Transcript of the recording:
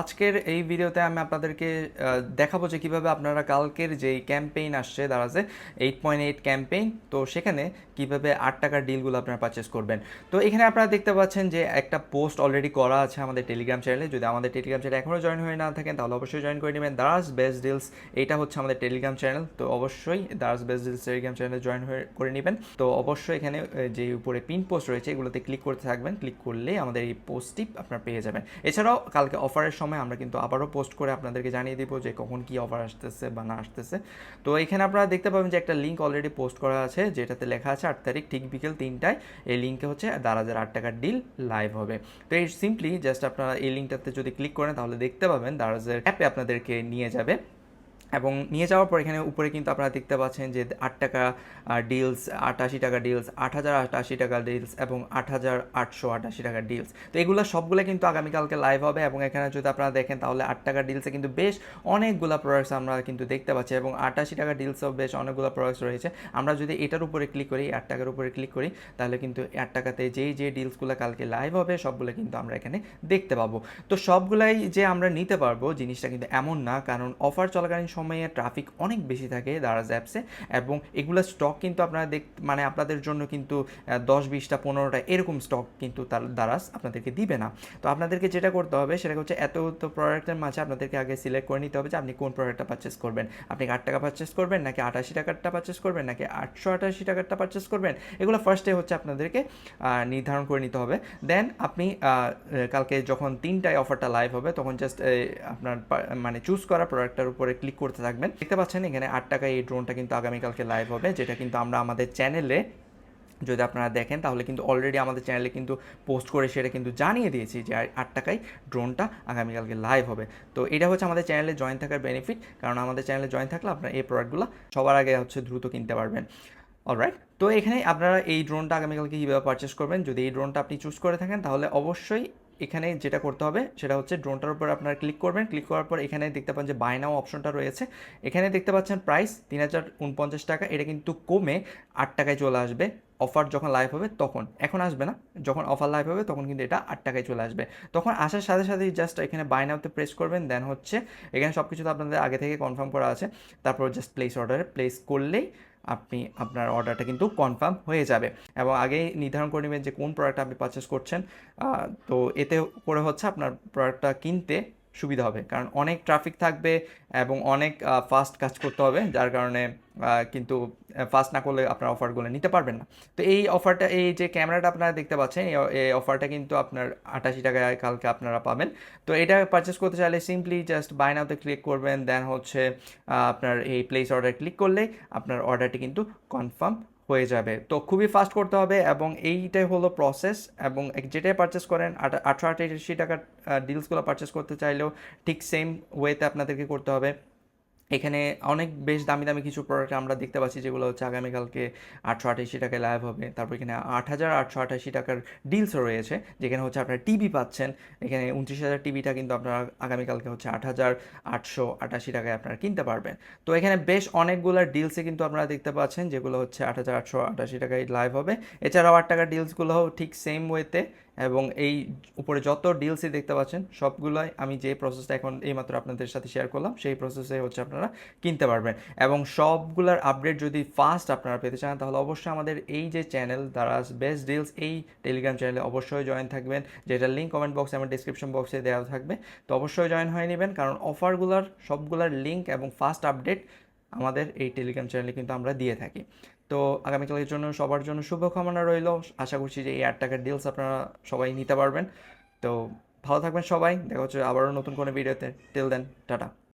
আজকের এই ভিডিওতে আমি আপনাদেরকে দেখাবো যে কীভাবে আপনারা কালকের যেই ক্যাম্পেইন আসছে দাঁড়াছে এইট পয়েন্ট এইট ক্যাম্পেইন তো সেখানে কীভাবে আট টাকার ডিলগুলো আপনারা পারচেস করবেন। তো এখানে আপনারা দেখতে পাচ্ছেন যে একটা পোস্ট অলরেডি করা আছে আমাদের টেলিগ্রাম চ্যানেলে যদি আমাদের টেলিগ্রাম চ্যানেলে এখনও জয়েন হয়ে না থাকেন, তাহলে অবশ্যই জয়েন করে নেবেন। দারাজ বেস্ট ডিলস এইটা হচ্ছে আমাদের টেলিগ্রাম চ্যানেল তো অবশ্যই দারাজ বেস্ট ডিলস টেলিগ্রাম চ্যানেলে জয়েন হয়ে করে নেবেন। তো অবশ্যই এখানে যে উপরে পিন পোস্ট রয়েছে, এগুলোতে ক্লিক করতে থাকবেন। ক্লিক করলেই আমাদের এই পোস্টটি আপনার পেয়ে যাবেন। এছাড়াও কালকে অফারের সময় আমরা কিন্তু আবারও পোস্ট করে আপনাদেরকে জানিয়ে দিব যে কখন কি অফার আসতেছে বা না আসতেছে। তো এখানে আপনারা দেখতে পাবেন যে একটা লিঙ্ক অলরেডি পোস্ট করা আছে, যেটাতে লেখা আছে আট তারিখ ঠিক বিকেল তিনটায়। এই লিঙ্কে হচ্ছে দারাজের আট টাকার ডিল লাইভ হবে। তো এই সিম্পলি জাস্ট আপনারা এই লিঙ্কটাতে যদি ক্লিক করেন তাহলে দেখতে পাবেন দারাজের অ্যাপে আপনাদেরকে নিয়ে যাবে। এবং নিয়ে যাওয়ার পর এখানে উপরে কিন্তু আপনারা দেখতে পাচ্ছেন যে আট টাকা ডিলস আটাশি টাকা ডিলস আট হাজার আটাশি টাকা ডিলস এবং আট হাজার আটশো আটাশি টাকা ডিলস তো এগুলো সবগুলো কিন্তু আগামীকালকে লাইভ হবে এবং এখানে যদি আপনারা দেখেন তাহলে আট টাকা ডিলসে কিন্তু বেশ অনেকগুলো প্রোডাক্টস আমরা কিন্তু দেখতে পাচ্ছি এবং আটাশি টাকা ডিলসেও বেশ অনেকগুলো প্রোডাক্টস রয়েছে। আমরা যদি এটার উপরে ক্লিক করি আট টাকার উপরে ক্লিক করি, তাহলে কিন্তু আট টাকাতে যেই যে ডিলসগুলো কালকে লাইভ হবে সবগুলো কিন্তু আমরা এখানে দেখতে পাবো। তো সবগুলাই যে আমরা নিতে পারব জিনিসটা কিন্তু এমন না, কারণ অফার চলাকালীন ট্রাফিক অনেক বেশি থাকে দারাজ অ্যাপসে এবং এগুলো স্টক কিন্তু আপনারা দেখ মানে আপনাদের জন্য কিন্তু দশ বিশটা পনেরোটা এরকম স্টক কিন্তু তার দারাজ আপনাদেরকে দিবে না। তো আপনাদেরকে যেটা করতে হবে সেটা হচ্ছে এত তো প্রোডাক্টের মাঝে আপনাদেরকে আগে সিলেক্ট করে নিতে হবে যে আপনি কোন প্রোডাক্টটা পারচেস করবেন। আপনি আট টাকা পারচেস করবেন নাকি আটাশি টাকারটা পারচেস করবেন নাকি আটশো আটাশি টাকারটা পারচেস করবেন? এগুলো ফার্স্টে হচ্ছে আপনাদেরকে নির্ধারণ করে নিতে হবে। দেন আপনি কালকে যখন তিনটায় অফারটা লাইভ হবে তখন জাস্ট আপনার মানে চুজ করা প্রোডাক্টটার উপরে ক্লিক করতে থাকবেন। দেখতে পাচ্ছেন এখানে আট টাকায় এই ড্রোনটা কিন্তু আগামীকালকে লাইভ হবে, যেটা কিন্তু আমরা আমাদের চ্যানেলে যদি আপনারা দেখেন, তাহলে কিন্তু অলরেডি আমাদের চ্যানেলে কিন্তু পোস্ট করে সেটা কিন্তু জানিয়ে দিয়েছি যে আট টাকায় ড্রোনটা আগামীকালকে লাইভ হবে। তো এটা হচ্ছে আমাদের চ্যানেলে জয়েন থাকার বেনিফিট কারণ আমাদের চ্যানেলে জয়েন থাকলে আপনারা এই প্রোডাক্টগুলো সবার আগে হচ্ছে দ্রুত কিনতে পারবেন। অলরাইট তো এখানে আপনারা এই ড্রোনটা আগামীকালকে কীভাবে পারচেস করবেন, যদি এই ড্রোনটা আপনি চুজ করে থাকেন, তাহলে অবশ্যই এখানে যেটা করতে হবে সেটা হচ্ছে ড্রোনটার উপর আপনারা ক্লিক করবেন। ক্লিক করার পর এখানে দেখতে পান যে বাই নাও অপশনটা রয়েছে। এখানে দেখতে পাচ্ছেন প্রাইস তিন হাজার উনপঞ্চাশ টাকা। এটা কিন্তু কমে আট টাকায় চলে আসবে। অফার যখন লাইভ হবে তখন। এখন আসবে না। যখন অফার লাইভ হবে তখন কিন্তু এটা আট টাকায় চলে আসবে। তখন আসার সাথে সাথেই জাস্ট এখানে বাই নাওতে প্রেস করবেন। দেন হচ্ছে এখানে সব কিছু তো আপনাদের আগে থেকে কনফার্ম করা আছে। তারপর জাস্ট প্লেস অর্ডারে প্লেস করলেই আপনি আপনার অর্ডারটা কিন্তু কনফার্ম হয়ে যাবে। এবং আগেই নির্ধারণ করে নেবেন যে কোন প্রোডাক্টটা আপনি পারচেস করছেন। তো এতে করে হচ্ছে আপনার প্রোডাক্টটা কিনতে সুবিধা হবে। কারণ অনেক ট্রাফিক থাকবে এবং অনেক ফাস্ট কাজ করতে হবে। যার কারণে কিন্তু ফাস্ট না করলে আপনার অফারগুলো নিতে পারবেন না। তো এই অফারটা এই যে ক্যামেরাটা আপনারা দেখতে পাচ্ছেন, এই অফারটা কিন্তু আপনার আটাশি টাকায় কালকে আপনারা পাবেন। তো এটা পারচেস করতে চাইলে সিম্পলি জাস্ট বাই নাওতে ক্লিক করবেন দেন হচ্ছে আপনার এই প্লেস অর্ডার ক্লিক করলে আপনার অর্ডারটি কিন্তু কনফার্ম হয়ে যাবে। তো খুবই ফাস্ট করতে হবে এবং এইটাই হলো প্রসেস এবং যেটাই পারচেস করেন আটশো আটাশি টাকার ডিলসগুলো পারচেস করতে চাইলেও ঠিক সেম ওয়েতে আপনাদেরকে করতে হবে। এখানে অনেক বেশ দামি দামি কিছু প্রোডাক্ট আমরা দেখতে পাচ্ছি, যেগুলো হচ্ছে আগামীকালকে আটশো আটাশি টাকায় লাইভ হবে। তারপর এখানে আট হাজার আটশো আটাশি টাকার ডিলসও রয়েছে, যেখানে হচ্ছে আপনারা টিভি পাচ্ছেন। এখানে উনত্রিশ হাজার টিভিটা কিন্তু আপনারা আগামীকালকে হচ্ছে আট হাজার আটশো আটাশি টাকায় আপনারা কিনতে পারবেন। তো এখানে বেশ অনেকগুলো ডিলসে কিন্তু আপনারা দেখতে পাচ্ছেন, যেগুলো হচ্ছে আট হাজার আটশো আটাশি টাকায় লাইভ হবে। এছাড়াও আট টাকার ডিলসগুলোও ঠিক সেম ওয়েতে এবং এই উপরে যত ডিলসই দেখতে পাচ্ছেন, সবগুলোই আমি যে প্রসেসটা এখন এইমাত্র আপনাদের সাথে শেয়ার করলাম, সেই প্রসেসে হচ্ছে আপনারা কিনতে পারবেন। এবং সবগুলোর আপডেট যদি ফাস্ট আপনারা পেতে চান, তাহলে অবশ্যই আমাদের এই যে চ্যানেল দ্বারা বেস্ট ডিলস এই টেলিগ্রাম চ্যানেলে অবশ্যই জয়েন থাকবেন, যেটা লিঙ্ক কমেন্ট বক্সে আমার ডিসক্রিপশন বক্সে দেওয়া থাকবে। তো অবশ্যই জয়েন হয়ে নেবেন, কারণ অফারগুলোর সবগুলোর লিঙ্ক এবং ফাস্ট আপডেট আমাদের এই টেলিগ্রাম চ্যানেলে কিন্তু আমরা দিয়ে থাকি। তো আগামীকালের জন্য সবার জন্য শুভকামনা রইল। আশা করছি যে এই আট টাকার ডিলস আপনারা সবাই নিতে পারবেন। তো ভালো থাকবেন সবাই। দেখা হচ্ছে আবারও নতুন কোনো ভিডিওতে টিল দেন টাটা।